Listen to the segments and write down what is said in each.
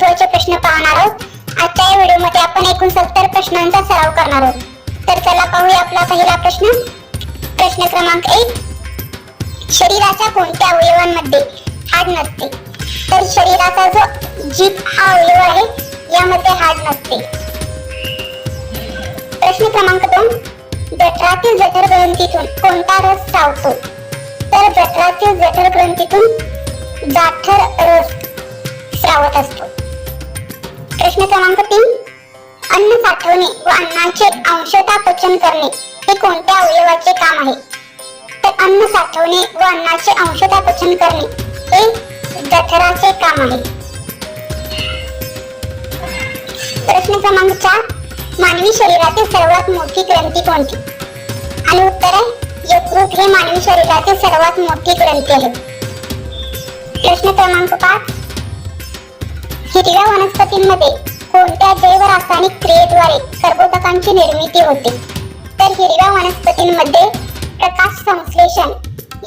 महत्त्वाचे प्रश्न पाहणार आहोत. आजच्या या व्हिडिओमध्ये आपण एकूण सत्तर प्रश्नांचा सराव करणार आहोत. तर चला पाहूया आपला पहिला प्रश्न. प्रश्न क्रमांक एक. शरीराच्या कोणत्या अवयवांमध्ये हाड नसते? तर शरीराचा जो जीभ हा अवयव आहे यामध्ये हाड नसते. प्रश्न क्रमांक दोन. जठरातील जठर ग्रंथीतून कोणता रस चावतो तर जठरातील जठर ग्रंथीतून जाठर रस स्रावत असतो. प्रश्न क्रमांक तीन. अन्न साठवणे व अन्नाचे अंशता पचन करणे हे कोणत्या अवयवाचे काम आहे? तर अन्न साठवणे व अन्नाचे अंशता पचन करणे हे जठराचे काम आहे. प्रश्न क्रमांक चार. मानवी शरीरातील सर्वात मोठी ग्रंथी कोणती? आणि उत्तर आहे यकृत हे मानवी शरीरातील सर्वात मोठी ग्रंथी आहे. प्रश्न क्रमांक पाच. हिरव्या वनस्पतींमध्ये कोणत्या जैव रासायनिक क्रियेद्वारे कर्बोदकांची निर्मिती होते? तर हिरव्या वनस्पतींमध्ये प्रकाश संश्लेषण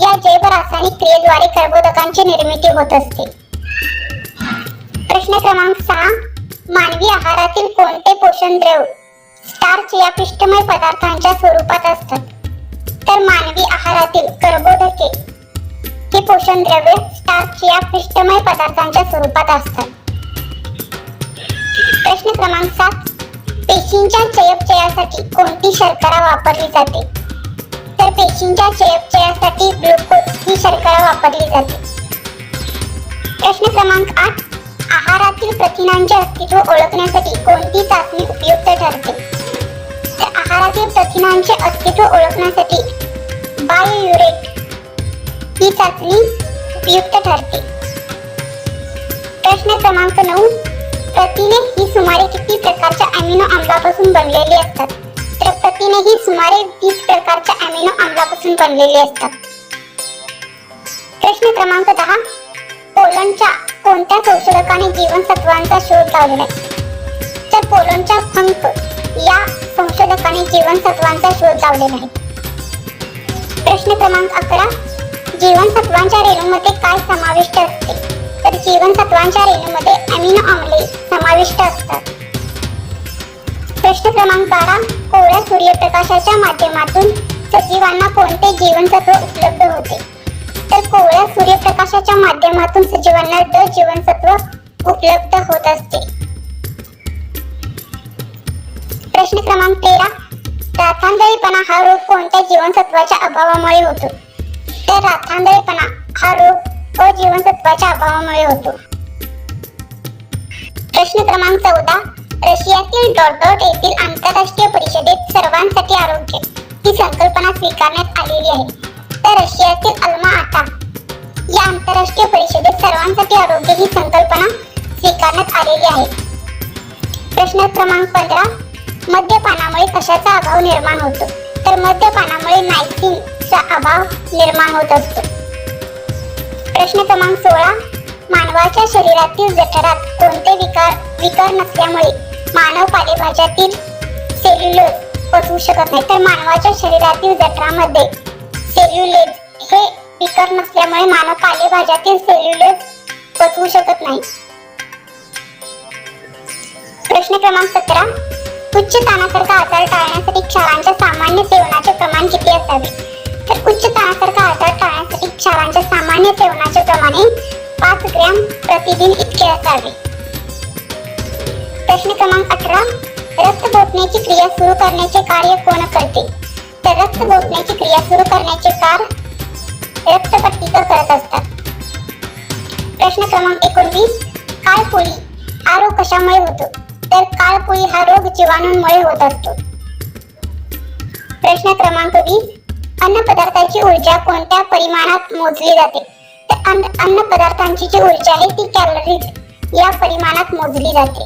या जैव रासायनिक क्रियेद्वारे कर्बोदकांची निर्मिती होत असते. प्रश्न क्रमांक सहा. मानवी आहारातील कोणते पोषण द्रव स्टार्च या पिष्टमय पदार्थांच्या स्वरूपात असतात? तर मानवी आहारातील कर्बोदके ही पोषण द्रव्ये स्टार्च या पिष्टमय पदार्थांच्या स्वरूपात असतात. प्रश्न क्रमांक सात पेशींच्या चयापचयासाठी कोणती शर्करा वापरली जाते? तर पेशींच्या चयापचयासाठी ग्लुकोज ही शर्करा वापरली जाते. प्रश्न क्रमांक आठ आहारातील प्रथिनांचे अस्तित्व ओळखण्यासाठी कोणती चाचणी उपयुक्त ठरते? तर आहारातील प्रथिनांचे अस्तित्व ओळखण्यासाठी बायोयुरेट ही चाचणी उपयुक्त ठरते. प्रश्न क्रमांक नऊ प्रथिने ही सुमारे किती प्रकारच्या अमिनो आम्लापासून बनलेली असतात? तर प्रथिने ही सुमारे वीस प्रकारच्या अमिनो आम्लापासून बनलेली असतात. प्रश्न क्रमांक दहा. पोलंडच्या कोणत्या संशोधकाने जीवनसत्वांचा शोध लावलाय तर पोलंडच्या फंक या संशोधकाने जीवनसत्वांचा शोध लावलेला आहे. प्रश्न क्रमांक अकरा. जीवनसत्वांच्या रेणूमध्ये काय समाविष्ट असते? तर जीवनसत्वांच्या रेणूमध्ये अमिनो आम्ले समाविष्ट असतात. प्रश्न क्रमांक बारा कोवळ्या सूर्यप्रकाशाच्या माध्यमातून सजीवांना कोणते जीवनसत्व उपलब्ध होते? तर कोवळ्या सूर्यप्रकाशाच्या माध्यमातून सजीवांना ड जीवनसत्व उपलब्ध होत असते. प्रश्न क्रमांक तेरा राथांदळीपणा हा रोग कोणत्या जीवनसत्वाच्या अभावामुळे होतो? तर राथांदळीपणा हा रोग तो जिवंत त्वचा अभावामुळे होतो. प्रश्न क्रमांक चौदा. रशियातील डॉटॉट येथील आंतरराष्ट्रीय परिषदेत सर्वांसाठी आरोग्य ही संकल्पना स्वीकारण्यात आलेली आहे. तर रशियातील अल्मा आता या आंतरराष्ट्रीय परिषदेत सर्वांसाठी आरोग्य ही संकल्पना स्वीकारण्यात आलेली आहे. प्रश्न क्रमांक पंधरा. मद्यपानामुळे कशाचा अभाव निर्माण होतो? तर मद्यपानामुळे नायसिनचा अभाव निर्माण होत असतो. प्रश्न क्रमांक सोळा. मानवाच्या शरीरातील जठरात कोणते विकार विकार नसल्यामुळे मानव पालेभाज्यातील सेल्युलोज पचवू शकत नाही. तर मानवाच्या शरीरातील जठरामध्ये सेल्युलेज हे विकार नसल्यामुळे मानव पालेभाज्यातील सेल्युलोज पचवू शकत नाही. प्रश्न क्रमांक सतरा. उच्च ताणासारखा आजार टाळण्यासाठी क्षारांच्या सामान्य सेवनाचे प्रमाण किती असावे? तर उच्च ताणासारखा आजार टाळण्यासाठी क्षारांच्या सामान्य सेवनाच्या प्रमाणे पाच ग्रॅम प्रतिदिन इतके असावे. प्रश्न क्रमांक अठरा रक्त बोटण्याची क्रिया सुरू करण्याचे कार्य कोण करते? तर रक्त बोटण्याची क्रिया सुरू करण्याचे कार्य रक्तपट्टिका करत असतात. प्रश्न क्रमांक एकोणवीस काळपोळी हा रोग कशामुळे होतो? तर काळपोळी हा रोग जीवाणूंमुळे होत असतो. प्रश्न क्रमांक वीस अन्न पदार्थाची ऊर्जा कोणत्या परिमाणात मोजली जाते? तर अन्न पदार्थांची जी ऊर्जा आहे ती कॅलरीज या परिमाणात मोजली जाते.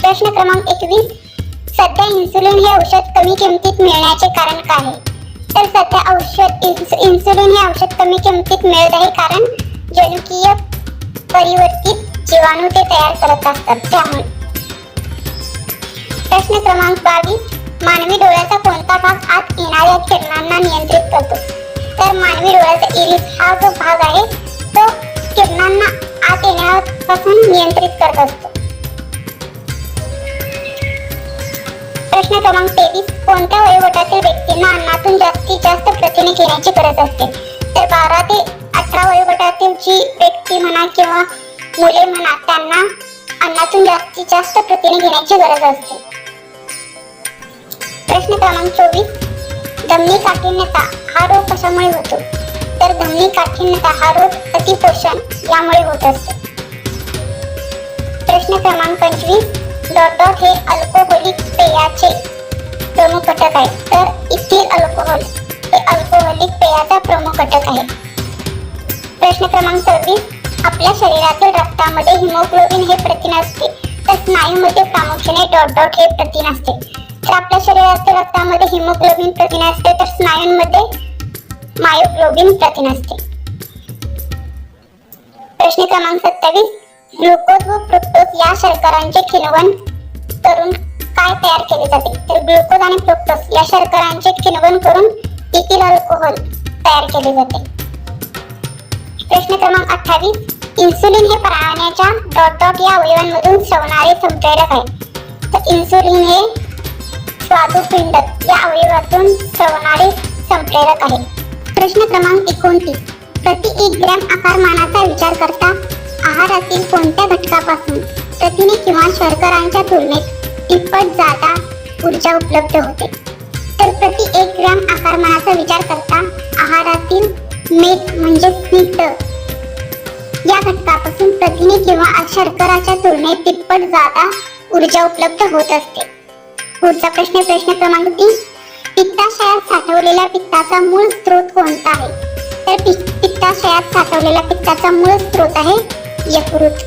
प्रश्न क्रमांक एकवीस. सध्या इन्सुलिन हे औषध कमी किमतीत मिळण्याचे कारण काय आहे? तर सध्या औषध इन्सुलिन हे औषध कमी किमतीत मिळत आहे कारण जनुकीय परिवर्तित जीवाणू ते तयार करत असतात. त्यामुळे प्रश्न क्रमांक बावीस. मानवी डोळ्याचा कोणता भाग आत येणाऱ्या किरणांना नियंत्रित करतो. तर मानवी डोळ्याचा इरिस हा जो भाग आहे तो किरणांना आत येण्यापासून नियंत्रित करत असतो. प्रश्न क्रमांक तेवीस. कोणत्या वयोगटातील व्यक्तींना अन्नातून जास्तीत जास्त प्रथिने घेण्याची गरज असते? तर बारा ते अठरा वयोगटातील जी व्यक्ती म्हणा किंवा मुले म्हणा त्यांना अन्नातून जास्तीत जास्त प्रथिने घेण्याची गरज असते. प्रश्न क्रमांक चोवीस. धमनी काठिण्यता हा रोग कशामुळे होतो? तर धमनी काठिण्यता हा रोग अतिपोषण यामुळे होत असतो. प्रश्न क्रमांक पंचवीस. डॉट डॉट हे अल्कोहोलिक पेयाचे प्रमुख घटक आहे तर इथील अल्कोहोल हे अल्कोहोलिक पेयाचा प्रमुख घटक आहे. प्रश्न क्रमांक सव्वीस. आपल्या शरीरातील रक्तामध्ये हिमोग्लोबिन हे प्रथिन असते. तर स्नायूमध्ये प्रामुख्याने डॉट डॉट हे प्रथिन असते. आपल्या शरीरातील रक्तामध्ये हिमोग्लोबिन प्रथिन असते तर स्नायूंमध्ये मायोग्लोबिन प्रथिन असते. प्रश्न क्रमांक सत्तावीस ग्लुकोज व फ्रुक्टोज या शर्करांचे किण्वन करून काय तयार केले जाते? तर ग्लुकोज आणि फ्रुक्टोज या शर्करांचे किण्वन करून इथिल अल्कोहोल तयार केले जाते. प्रश्न क्रमांक अठ्ठावीस इन्सुलिन हे प्राण्याच्या डॉट डॉट या अवयवांमधून स्रवणारे संप्रेरक आहे. तर इन्सुलिन हे स्वादुपिंड या अवयवातून स्रवणारे संप्रेरक आहे. प्रश्न क्रमांक एकोणतीस. प्रति एक ग्रॅम आकारमानाचा विचार करता आहारातील कोणत्या घटकापासून प्रथिने किंवा शर्करांच्या तुलनेत तिप्पट जादा ऊर्जा उपलब्ध होते? तर प्रति एक ग्रॅम आकारमानाचा विचार करता आहारातील मीठ म्हणजे स्निग्ध. या घटकापासून प्रथिने किंवा शर्कराच्या तुलनेत तिप्पट जादा ऊर्जा उपलब्ध होत असते. पुढचा प्रश्न प्रश्न क्रमांक तीन. पित्ताशयात साठवलेला पित्ताचा मूळ स्रोत कोणता आहे? तर पित्ताशयात साठवलेला पित्ताचा मूळ स्रोत आहे यकृत.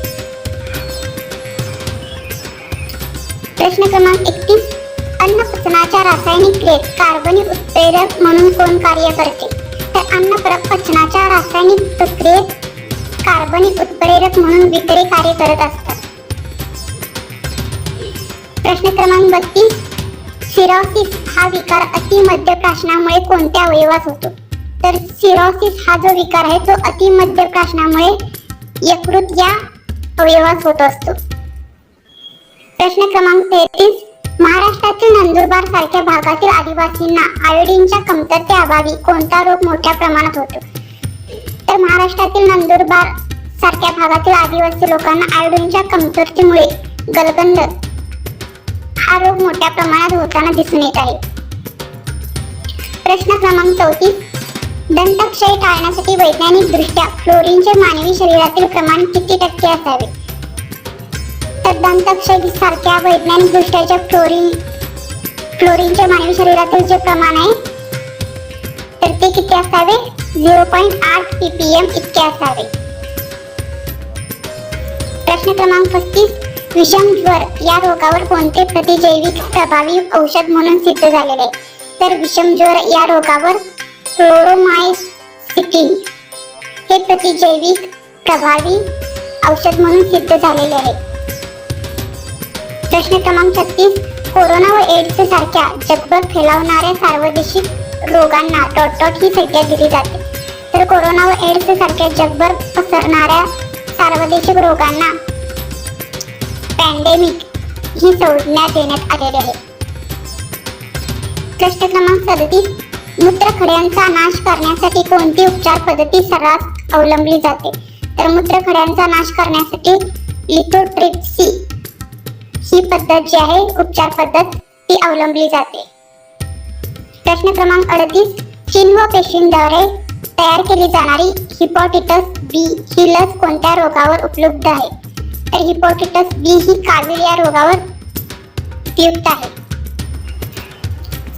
प्रश्न क्रमांक एकतीस. अन्न पचनाच्या रासायनिक क्रियेत कार्बनिक उत्प्रेरक म्हणून कोण कार्य करते? तर अन्न पचनाच्या रासायनिक प्रक्रियेत कार्बनिक उत्प्रेरक म्हणून विक्री कार्य करत असतात. प्रश्न क्रमांक बत्तीस. सिरॉसिस हा विकार अतिमध्य प्राशनामुळे कोणत्या अवयवास होतो? तर सिरॉसिस हा जो विकार आहे तो अतिमध्य प्राशनामुळे यकृत या अवयवास होत असतो. प्रश्न क्रमांक तेहतीस. महाराष्ट्रातील नंदुरबार सारख्या भागातील आदिवासींना आयोडीनच्या कमतरतेअभावी कोणता रोग मोठ्या प्रमाणात होतो? तर महाराष्ट्रातील नंदुरबार सारख्या भागातील आदिवासी लोकांना आयोडीनच्या कमतरतेमुळे गलगंध हा रोग मोठ्या प्रमाणात होताना दिसून येत आहे. प्रश्न क्रमांक चौतीस. दंतक्षय टाळण्यासाठी वैज्ञानिक दृष्ट्या फ्लोरीनचे मानवी शरीरातील प्रमाण किती टक्के असावे? तर दंतक्षय सारख्या वैज्ञानिक दृष्ट्याच्या फ्लोरीन फ्लोरीनचे मानवी शरीरातील जे प्रमाण आहे तर ते किती असावे? झिरो पॉईंट आठ पीपीएम इतके असावे. प्रश्न क्रमांक पस्तीस. विषम ज्वर या रोगावर कोणते प्रतिजैविक प्रभावी औषध म्हणून सिद्ध झालेले? आहे तर विषम ज्वर या रोगावर क्लोरोमायसिटिन हे प्रतिजैविक प्रभावी औषध म्हणून सिद्ध झालेले आहे. प्रश्न क्रमांक छत्तीस कोरोना व एड्स सारख्या जगभर फैलावणाऱ्या सार्वदेशिक रोगांना डॉट डॉट ही संख्या दिली जाते. तर कोरोना व एड्स सारख्या जगभर पसरणाऱ्या सार्वदेशिक रोगांना पॅन्डेमिक ही संज्ञा देण्यात आलेली आहे. प्रश्न क्रमांक सदतीस मूत्रखड्यांचा नाश करण्यासाठी कोणती उपचार पद्धती सर्रास अवलंबली जाते? तर मूत्रखड्यांचा नाश करण्यासाठी लिथोट्रिप्सी ही पद्धत जी आहे उपचार पद्धत ती अवलंबली जाते. प्रश्न क्रमांक अडतीस चिन्ह पेशींद्वारे तयार केली जाणारी हिपॉटिटस बी ही लस कोणत्या रोगावर उपलब्ध आहे? तर हिपॉटिटस बी ही कावीळ या रोगावर उपयुक्त आहे.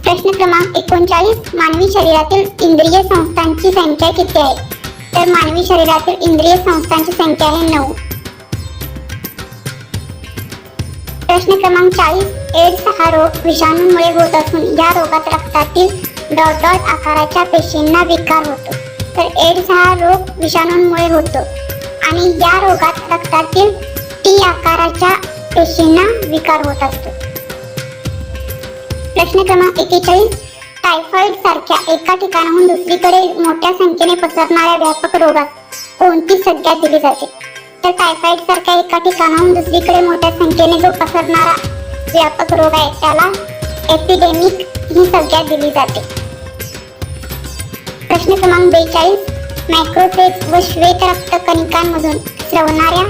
प्रश्न क्रमांक एकोणचाळीस मानवी शरीरातील इंद्रिय संस्थांची संख्या किती आहे? तर मानवी शरीरातील इंद्रिय संस्थांची संख्या आहे नऊ. प्रश्न क्रमांक चाळीस एड्स हा रोग विषाणूंमुळे होत असून या रोगात रक्तातील डॉट डॉट आकाराच्या पेशींना विकार होतो. तर एड्स हा रोग विषाणूंमुळे होतो आणि या रोगात रक्तातील टी आकाराच्या पेशींना विकार होत असतो. प्रश्न क्रमांक एकेचाळीस टायफॉइड सारख्या एका ठिकाणाहून दुसरीकडे मोठ्या संख्येने पसरणाऱ्या व्यापक रोगात कोणती संख्या दिली जाते? तर टायफॉइड सारख्या एका ठिकाणाहून दुसरीकडे मोठ्या संख्येने जो पसरणारा व्यापक रोग आहे त्याला एपिडेमिक ही संज्ञा दिली जाते. प्रश्न क्रमांक बेचाळीस. मायक्रोफेज व श्वेत रक्त कणिकांमधून स्रवणाऱ्या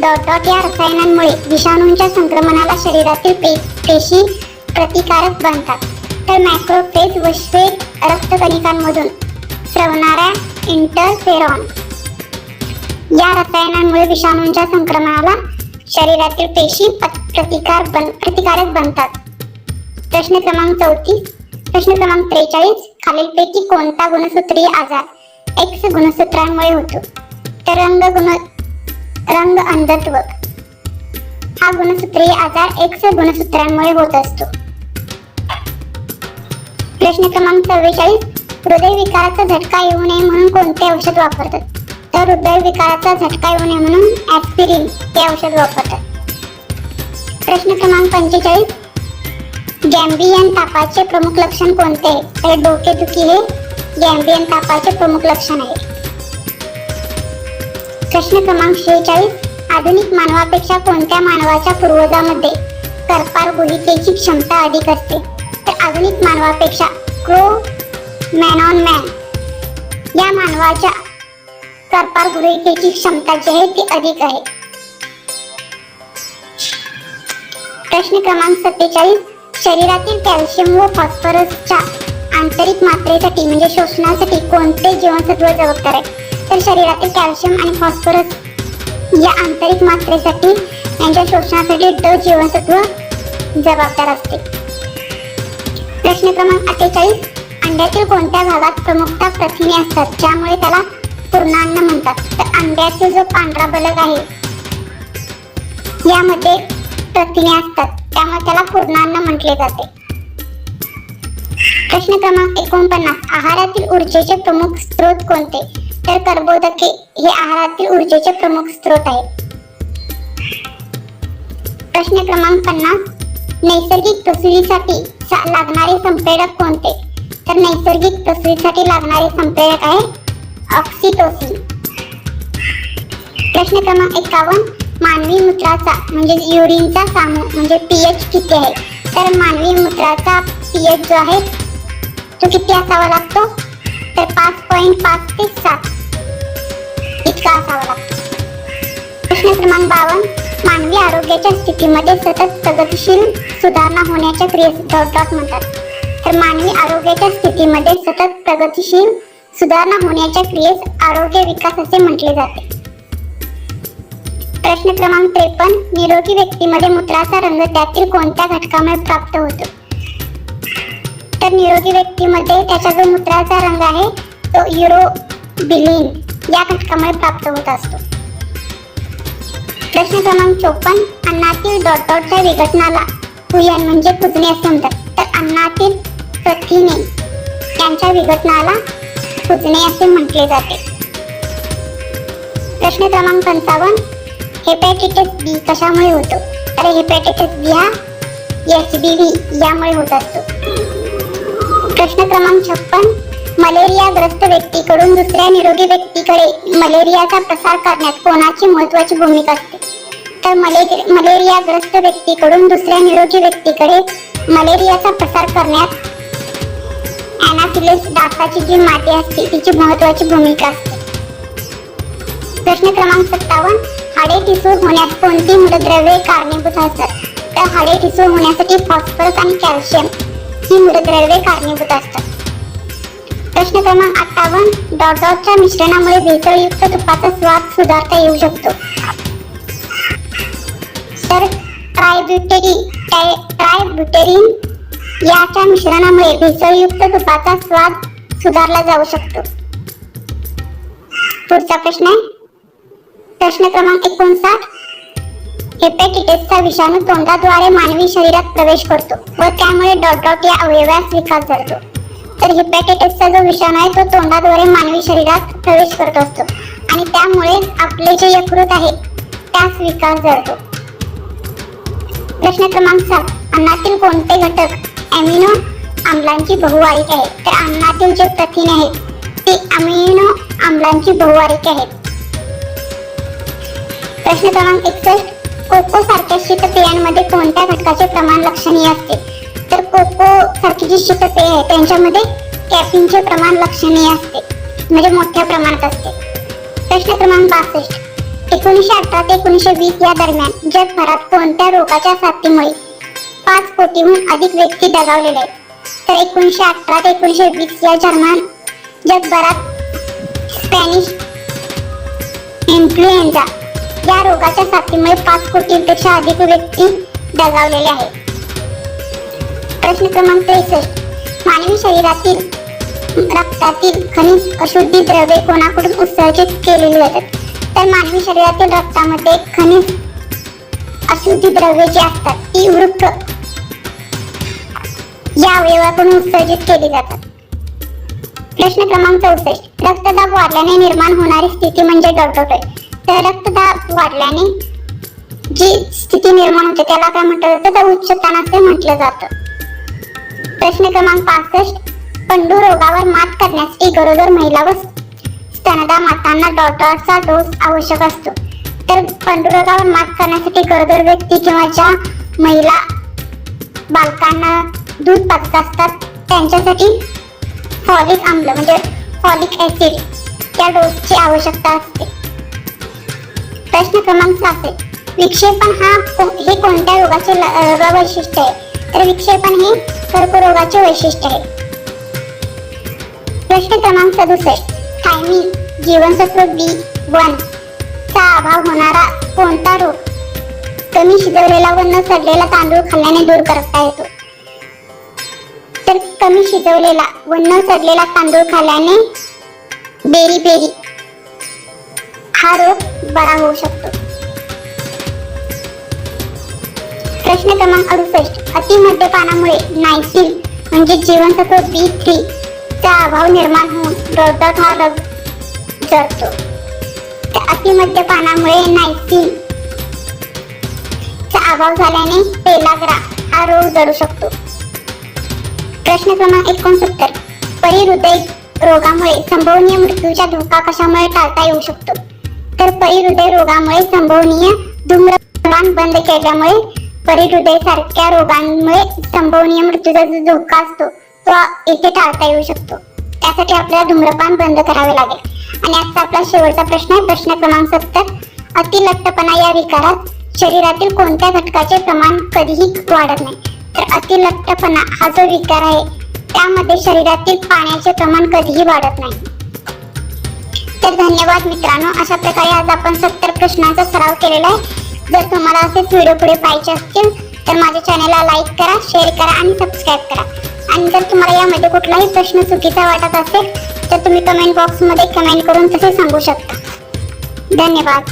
डॉट डॉट या रसायनांमुळे विषाणूंच्या संक्रमणाला शरीरातील पे पेशी प्रतिकारक बनतात. तर मॅक्रोफेज व श्वेत रक्तकणिकांमधून स्रवणाऱ्या इंटरफेरॉन या रसायनांमुळे विषाणूंच्या संक्रमणाला शरीरातील पेशी प्रतिकार बन प्रतिकारक बनतात. प्रश्न क्रमांक चौतीस. प्रश्न क्रमांक त्रेचाळीस. खालीलपैकी कोणता गुणसूत्रीय आजार एक्स गुणसूत्रांमुळे होतो? तर रंग गुण रंग अंधत्व. हा गुणसूत्रीय आजार एक्स गुणसूत्रांमुळे होत असतो. प्रश्न क्रमांक चव्वेचाळीस हृदय विकाराचा झटका येऊ नये म्हणून कोणते औषध वापरतात? तर हृदय विकाराचा झटका येऊ नये म्हणून ऍस्पिरिन हे औषध वापरतात. प्रश्न क्रमांक पंचेचाळीस गॅम्बियन तापाचे प्रमुख लक्षण कोणते? आहे तर डोकेदुखी हे गॅम्बियन तापाचे प्रमुख लक्षण आहे. प्रश्न क्रमांक शेहेचाळीस आधुनिक मानवापेक्षा कोणत्या मानवाच्या पूर्वजामध्ये करपार गुहितेची क्षमता अधिक असते? तर आधुनिक मानवापेक्षा क्रो मॅन ऑन मॅन या मानवाच्या करपार गृहितेची क्षमता जी आहे ती अधिक आहे. प्रश्न क्रमांक सत्तेचाळीस. शरीरातील कॅल्शियम व फॉस्फरसच्या आंतरिक मात्रेसाठी म्हणजे शोषणासाठी कोणते जीवनसत्व जबाबदार आहे? तर शरीरातील कॅल्शियम आणि फॉस्फरस या आंतरिक मात्रेसाठी यांच्या शोषणासाठी ड जीवनसत्व जबाबदार असते. प्रश्न क्रमांक अठ्ठेचाळीस अंड्यातील कोणत्या भागात प्रमुखता प्रथिने असतात? ज्यामुळे त्याला पूर्णान्न म्हणतात. तर अंड्याचा जो पांढरा बलक आहे यामध्ये प्रथिने असतात. त्यामुळे त्याला पूर्णान्न म्हटले जाते. प्रश्न क्रमांक एकोणपन्नास आहारातील ऊर्जेचे प्रमुख स्रोत कोणते? तर कर्बोदके हे आहारातील ऊर्जेचे प्रमुख स्रोत आहेत. प्रश्न क्रमांक पन्नास. नैसर्गिक प्रसूतीसाठी लागणारे संप्रेरक कोणते? तर नैसर्गिक प्रसूतीसाठी लागणारे संप्रेरक आहे ऑक्सिटोसिन. प्रश्न क्रमांक एकावन्न. मानवी मूत्राचा म्हणजे युरिनचा सामू म्हणजे पीएच किती आहे? तर मानवी मूत्राचा पीएच जो आहे तो किती असावा लागतो? तर पाच पॉईंट पाच ते सात. इतका असावा लागतो. प्रश्न क्रमांक बावन्न मानवी आरोग्याच्या स्थितीमध्ये सतत प्रगतीशील सुधारणा होण्याच्या क्रियेस डॉट डॉट म्हणतात. तर मानवी आरोग्याच्या स्थितीमध्ये सतत प्रगतीशील सुधारणा होण्याच्या क्रियेस आरोग्य विकास असे म्हटले जाते. प्रश्न क्रमांक त्रेपन्न निरोगी व्यक्तीमध्ये मूत्राचा रंग त्यातील कोणत्या घटकामुळे प्राप्त होतो? तर निरोगी व्यक्तीमध्ये त्याचा जो मूत्राचा रंग आहे तो युरोबिलिन. या घटकामुळे प्राप्त होत असतो. प्रश्न क्रमांक चोपन्न अन्नातील डॉट डॉटच्या विघटनाला कुयन म्हणजे कुजणे असे म्हणतात. तर अन्नातील प्रथिने यांच्या विघटनाला कुजणे असे म्हटले जाते. प्रश्न क्रमांक पंचावन्न हेपॅटायटिस बी कशामुळे होतो? तर हेपॅटायटिस बी हा एच बी व्ही यामुळे होत असतो. प्रश्न क्रमांक छप्पन मलेरियाग्रस्त व्यक्तीकडून दुसऱ्या निरोगी व्यक्तीकडे मलेरियाचा प्रसार करण्यात कोणाची महत्वाची भूमिका असते? तर मले मलेरियाग्रस्त व्यक्तीकडून दुसऱ्या निरोगी व्यक्तीकडे मलेरियाचा प्रसार करण्यात अॅनाफिलिस डासाची जी माती असते तिची महत्वाची भूमिका असते. प्रश्न क्रमांक सत्तावन्न हाडे ठिसूळ होण्यास कोणती मूलद्रव्ये कारणीभूत असतात? तर हाडे ठिसूळ होण्यासाठी फॉस्फरस आणि कॅल्शियम ही मूलद्रव्ये कारणीभूत असतात. प्रश्न क्रमांक अठ्ठावन्न डॉट डॉटच्या मिश्रणामुळे भेसळयुक्त तुपाचा स्वाद सुधारता येऊ शकतो. तर ट्रायब्युटेरी ट्रायब्युटेरिन याच्या मिश्रणामुळे भेसळयुक्त तुपाचा स्वाद सुधारला जाऊ शकतो. पुढचा प्रश्न आहे. प्रश्न क्रमांक एकोणसाठ. हेपेटायटिसचा विषाणू तोंडाद्वारे मानवी शरीरात प्रवेश करतो व त्यामुळे डॉट डॉट या अवयवास विकास घडतो तर हिपॅटायटिसचा जो विषाणू आहे तो तोंडाद्वारे मानवी शरीरात प्रवेश करत असतो. आणि त्यामुळे आपले जे यकृत आहे त्यास विकास जडतो प्रश्न क्रमांक सात. अन्नातील कोणते घटक अमिनो आम्लांची बहुवारिक आहे तर अन्नातील जे प्रथिने आहेत ते अमिनो आम्लांची बहुवारिक आहेत. प्रश्न क्रमांक एकसष्ट. कोको सारख्या शीतपेयांमध्ये कोणत्या घटकाचे प्रमाण लक्षणीय असते? कोको सारखी जी शीतपेय आहे त्यांच्यामध्ये कॅफिनचे प्रमाण लक्षणीय असते. म्हणजे मोठ्या प्रमाणात असते. प्रश्न क्रमांक बासष्ट. एकोणीसशे अठरा ते एकोणीसशे वीस या दरम्यान जगभरात कोणत्या रोगाच्या साथीमुळे पाच कोटीहून अधिक व्यक्ती दगावलेल्या आहेत? तर एकोणीसशे अठरा ते एकोणीसशे वीस या दरम्यान जगभरात स्पॅनिश इन्फ्लुएन्झा या रोगाच्या साथीमुळे पाच कोटींपेक्षा अधिक व्यक्ती दगावलेल्या आहेत. प्रश्न क्रमांक त्रेसष्ट मानवी शरीरातील रक्तातील खनिज अशुद्धी द्रव्ये कोणाकडून उत्सर्जित केलेली जातात तर मानवी शरीरातील रक्तामध्ये खनिज अशुद्धी द्रव्ये जी असतात ती वृक्क या अवयवाकडून उत्सर्जित केली जातात. प्रश्न क्रमांक चौसष्ट. रक्तदाब वाढल्याने निर्माण होणारी स्थिती म्हणजे डॉक्टर तर रक्तदाब वाढल्याने जी स्थिती निर्माण होते त्याला काय म्हटलं जातं तर उच्च ताण असे म्हटलं जातं. प्रश्न क्रमांक पासष्ट. पंडू रोगावर मात करण्यासाठी गरोदर महिला व स्तनदा मातांना डॉटरचा डोस आवश्यक असतो. तर पंडू रोगावर मात करण्यासाठी गरोदर व्यक्ती किंवा ज्या महिला बालकांना दूध पाजत असतात त्यांच्यासाठी फॉलिक आम्ल म्हणजे फॉलिक ऍसिड त्या डोसची आवश्यकता असते. प्रश्न क्रमांक सहाशे विक्षेपण हा हे कोणत्या रोगाचे ल- वैशिष्ट्य आहे? तर विक्षेपण हे कर्करोगाचे वैशिष्ट्य आहे. प्रश्न क्रमांक सदुसष्ट थायमिन जीवनसत्व बी वन चा अभाव होणारा कोणता रोग? कमी शिजवलेला व न सडलेला तांदूळ खाल्ल्याने दूर करता येतो. तर कमी शिजवलेला व न सडलेला तांदूळ खाल्ल्याने बेरी बेरी हा रोग बरा होऊ शकतो. प्रश्न क्रमांक अडुसष्ट. अति मद्यपानामुळे नायसिल म्हणजे जीवनसत्व बी थ्री चा अभाव निर्माण होऊन हृदयात हा रोग जळतो. त्या अतिमद्यपानामुळे नायसिल चा अभाव झाल्याने पेलाग्रा हा रोग जळू शकतो. प्रश्न क्रमांक एकोणसत्तर. परिहृदय रोगामुळे संभवनीय मृत्यूचा धोका कशामुळे टाळता येऊ शकतो? तर परिहृदय रोगामुळे संभवनीय धूम्रपान बंद केल्यामुळे त्वरित हृदय सारख्या रोगांमुळे संभवनीय मृत्यूचा जो धोका असतो तो इथे टाळता येऊ शकतो. त्यासाठी आपल्याला धूम्रपान बंद करावे लागेल. आणि आजचा आपला शेवटचा प्रश्न आहे प्रश्न क्रमांक सत्तर. अतिलट्टपणा या विकारात शरीरातील कोणत्या घटकाचे प्रमाण कधीही वाढत नाही. तर अतिलट्टपणा हा जो विकार आहे त्यामध्ये शरीरातील पाण्याचे प्रमाण कधीही वाढत नाही. तर धन्यवाद मित्रांनो. अशा प्रकारे आज आपण सत्तर प्रश्नांचा सराव केलेला आहे. जर तुम्हाला असेच व्हिडिओ पुढे पाहिजे असतील तर माझ्या चॅनलला लाईक करा शेअर करा आणि सबस्क्राईब करा. आणि जर तुम्हाला यामध्ये कुठलाही प्रश्न चुकीचा वाटत असेल तर तुम्ही कमेंट बॉक्समध्ये कमेंट करून तसे सांगू शकता. धन्यवाद.